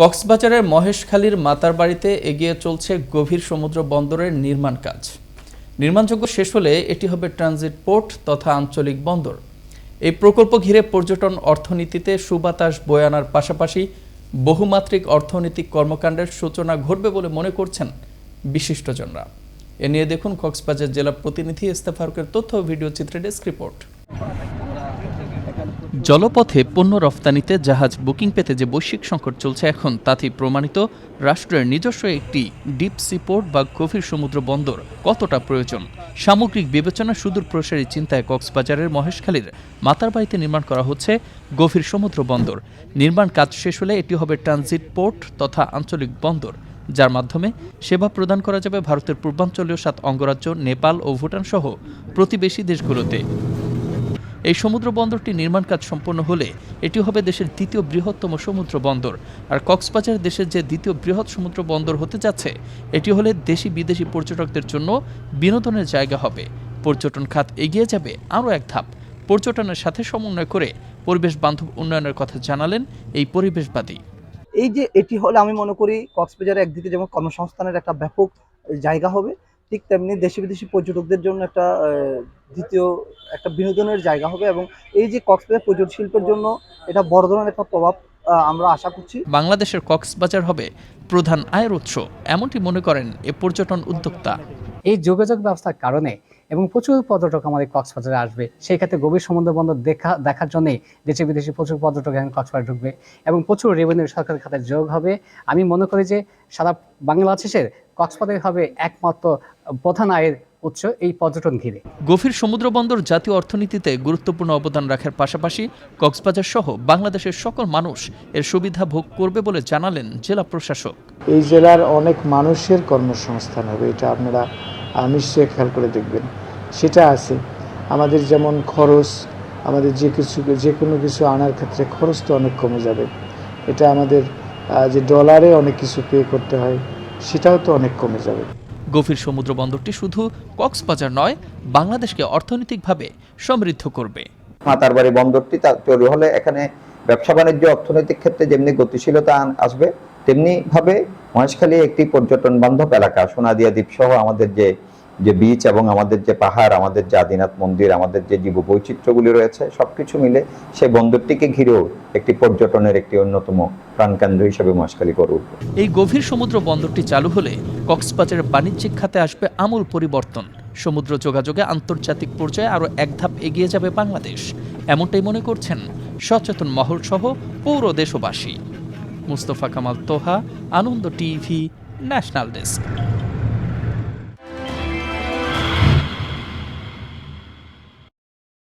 কক্সবাজারের মহেশখালীর মাতার বাড়িতে এগিয়ে চলছে গভীর সমুদ্র বন্দরের নির্মাণ কাজ। নির্মাণযোগ্য শেষ হলে এটি হবে ট্রানজিট পোর্ট তথা আঞ্চলিক বন্দর। এই প্রকল্প ঘিরে পর্যটন অর্থনীতিতে সুবাতাস বয়ে আনার পাশাপাশি বহুমাত্রিক অর্থনৈতিক কর্মকাণ্ডের সূচনা ঘটবে বলে মনে করছেন বিশিষ্টজনরা। এ নিয়ে দেখুন কক্সবাজার জেলা প্রতিনিধি ইস্তেফারুকের তথ্য ভিডিও চিত্রে ডেস্ক রিপোর্ট। জলপথে পণ্য রফতানিতে জাহাজ বুকিং পেতে যে বৈশ্বিক সংকট চলছে এখন, তাতেই প্রমাণিত রাষ্ট্রের নিজস্ব একটি ডিপ সি পোর্ট বা গভীর সমুদ্র বন্দর কতটা প্রয়োজন। সামগ্রিক বিবেচনা সুদূর প্রসারী চিন্তায় কক্সবাজারের মহেশখালীর মাতারবাড়িতে নির্মাণ করা হচ্ছে গভীর সমুদ্র বন্দর। নির্মাণ কাজ শেষ হলে এটি হবে ট্রানজিট পোর্ট তথা আঞ্চলিক বন্দর, যার মাধ্যমে সেবা প্রদান করা যাবে ভারতের পূর্বাঞ্চলীয় সাত অঙ্গরাজ্য, নেপাল ও ভুটান সহ প্রতিবেশী দেশগুলোতে। এই সমুদ্র বন্দরটি নির্মাণ কাজ সম্পন্ন হলে এটি হবে দেশের দ্বিতীয় বৃহত্তম সমুদ্র বন্দর। আর কক্সবাজার দেশের যে দ্বিতীয় বৃহৎ সমুদ্র বন্দর হতে যাচ্ছে, এটি হলে দেশি বিদেশি পর্যটকদের জন্য বিনোদনের জায়গা হবে। পর্যটন খাত এগিয়ে যাবে আরও এক ধাপ। পর্যটনের সাথে সমন্বয় করে পরিবেশ বান্ধব উন্নয়নের কথা জানালেন এই পরিবেশবাদী। এই যে এটি হলে আমি মনে করি কক্সবাজারে একদিকে যেমন কর্মসংস্থানের একটা ব্যাপক জায়গা হবে ঠিক তেমনি দেশি বিদেশি পর্যটকদের জন্য একটা দ্বিতীয় একটা বিনোদনের জায়গা হবে এবং এই যে কক্সবাজার পর্যটন শিল্পের জন্য এটা বড় ধরনের একটা প্রভাব আমরা আশা করছি। বাংলাদেশের কক্সবাজার হবে প্রধান আয়ের উৎস এমনটি মনে করেন এ পর্যটন উদ্যোক্তা। এই যোগাযোগ ব্যবস্থার কারণে এবং প্রচুর পর্যটক আমাদের কক্সবাজারে আসবে সেই ক্ষেত্রে গভীর সমুদ্র বন্দর দেখা দেখার জন্যই দেশে বিদেশি প্রচুর পর্যটক এখন কক্সবাজার ঢুকবে এবং প্রচুর রেভিনিউ সরকারের খাতে যোগ হবে। আমি মনে করি যে সারা বাংলাদেশের কক্সবাজার হবে একমাত্র প্রধান আয়ের উৎস এই পর্যটন ঘিরে। গভীর সমুদ্র বন্দর জাতীয় অর্থনীতিতে গুরুত্বপূর্ণ অবদান রাখার পাশাপাশি কক্সবাজার সহ বাংলাদেশের সকল মানুষ এর সুবিধা ভোগ করবে বলে জানালেন জেলা প্রশাসক। এই জেলার অনেক মানুষের কর্মসংস্থান হবে এটা আপনারা নিশ্চয়ই খেয়াল করে দেখবেন। সেটা আছে আমাদের যেমন খরচ আমাদের যে কিছু যে কোনো কিছু আনার ক্ষেত্রে খরচ তো অনেক কমে যাবে। এটা আমাদের যে ডলারে অনেক কিছু পে করতে হয়। সেটাও তো অনেক কমে যাবে। গভীর সমুদ্র বন্দরটি শুধু কক্সবাজার নয় বাংলাদেশকে অর্থনৈতিকভাবে সমৃদ্ধ করবে। মাতারবাড়ি বন্দরটি তা তৈরি হলে এখানে ব্যবসা বাণিজ্য অর্থনৈতিক ক্ষেত্রে যেমনি গতিশীলতা আসবে তেমনি ভাবে মহেশখালী একটি পর্যটন বান্ধব এলাকা সোনাদিয়া দ্বীপ সহ আমাদের যে যে বিচ এবং আমাদের যে পাহাড়, আমাদের যে আদিনাথ মন্দির, আমাদের যে জীব বৈচিত্র্যগুলি রয়েছে, সবকিছু মিলে সেই বন্দরটিকে ঘিরেও একটি পর্যটনের একটি অন্যতম প্রাণকেন্দ্র হিসেবে মহেশখালী গড়ে উঠবে। এই গভীর সমুদ্র বন্দরটি চালু হলে কক্সবাজারের বাণিজ্যিক খাতে আসবে আমূল পরিবর্তন। সমুদ্র যোগাযোগে আন্তর্জাতিক পর্যায়ে আরও এক ধাপ এগিয়ে যাবে বাংলাদেশ। এমনটাই মনে করছেন সচেতন মহল সহ পৌর দেশবাসী। Mustafa Kamal Toha, Ananda TV, national desk.